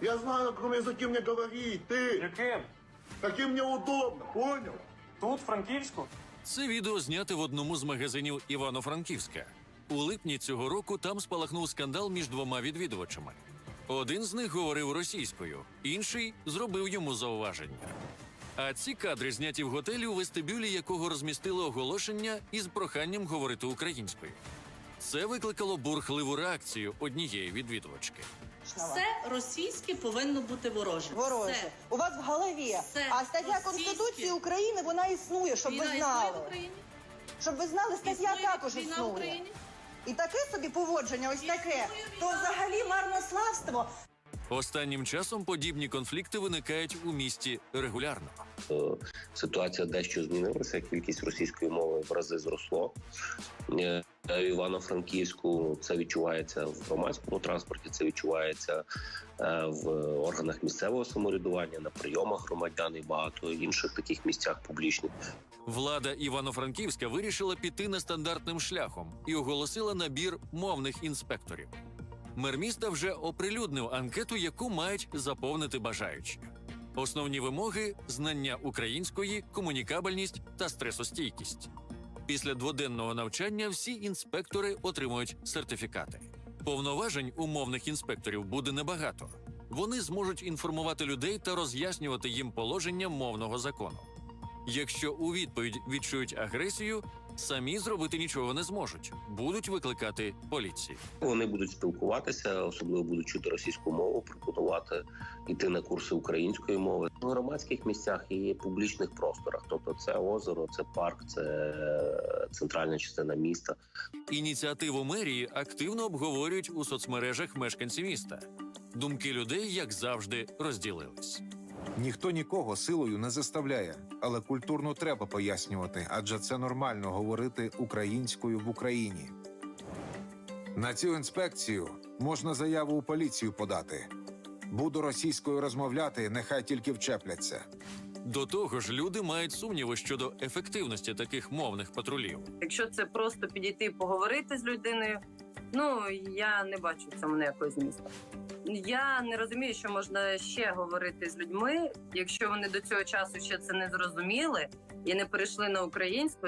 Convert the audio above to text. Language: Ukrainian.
Я знаю, на каком языке мне говорить. Ты, Яким? каким мне удобно, понял? Тут, в Франківську? Це відео зняте в одному з магазинів Івано-Франківська. У липні цього року там спалахнув скандал між двома відвідувачами. Один з них говорив російською, інший зробив йому зауваження. А ці кадри зняті в готелі, у вестибюлі якого розмістили оголошення із проханням говорити українською. Це викликало бурхливу реакцію однієї відвідувачки. Все російське повинно бути вороже. Вороже. Все. У вас в голові. Все. А стаття Російське. Конституції України вона існує, щоб Війна ви існує в знали. Україні? Щоб ви знали, стаття Існує також війна в існує. Україні? І таке собі поводження, ось таке, Війна. то взагалі марнославство. Останнім часом подібні конфлікти виникають у місті регулярно. Е, ситуація дещо змінилася. Кількість російської мови в рази зросло. Е, В Івано-Франківську це відчувається в громадському транспорті, це відчувається е, в органах місцевого самоврядування, на прийомах громадян і багато інших таких місцях публічних. Влада Івано-Франківська вирішила піти нестандартним шляхом і оголосила набір мовних інспекторів. Мер міста вже оприлюднив анкету, яку мають заповнити бажаючі. Основні вимоги знання української, комунікабельність та стресостійкість. Після дводенного навчання всі інспектори отримують сертифікати. Повноважень умовних інспекторів буде небагато. Вони зможуть інформувати людей та роз'яснювати їм положення мовного закону. Якщо у відповідь відчують агресію, самі зробити нічого не зможуть, будуть викликати поліцію. Вони будуть спілкуватися, особливо будуть чути російську мову, пропонувати йти на курси української мови в громадських місцях і публічних просторах. Тобто, це озеро, це парк, це центральна частина міста. Ініціативу мерії активно обговорюють у соцмережах мешканці міста. Думки людей, як завжди, розділились. Ніхто нікого силою не заставляє, але культурно треба пояснювати, адже це нормально говорити українською в Україні. На цю інспекцію можна заяву у поліцію подати. Буду російською розмовляти, нехай тільки вчепляться. До того ж, люди мають сумніви щодо ефективності таких мовних патрулів. Якщо це просто підійти і поговорити з людиною, ну я не бачу в цьому ніякого змісту. Я не розумію, що можна ще говорити з людьми, якщо вони до цього часу ще це не зрозуміли і не перейшли на українську.